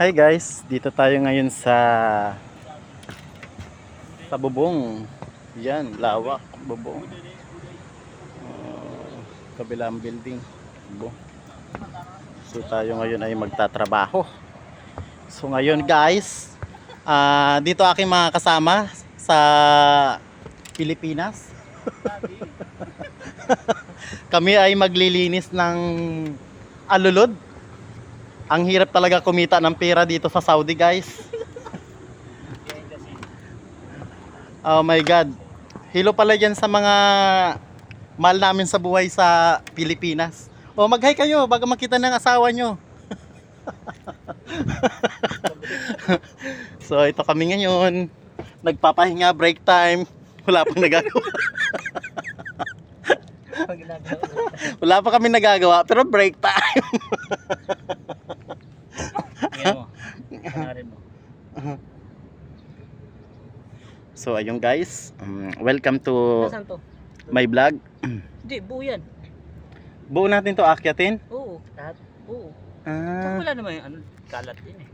Hi guys, dito tayo ngayon sa sa bubong. Yan, lawak, bubong. Uh, kabilang building. Bubong. So tayo ngayon ay magtatrabaho. So ngayon guys, ah dito aking mga kasama sa Pilipinas. Kami ay maglilinis ng alulod. Ang hirap talaga kumita ng pera dito sa Saudi, guys. Oh my God. Hilo pala yan sa mga mahal namin sa buhay sa Pilipinas. O mag-hi kayo bago makita ng asawa nyo. so ito kami ngayon. Nagpapahinga break time. Wala pang nagagawa. Wala pa kami nagagawa pero break time. So ayun guys, um, welcome to my vlog. Hindi, buo yan. Buo natin to akyatin. Oo, lahat. Oo. Ah, Tsaka wala naman yung ano, kalat din eh.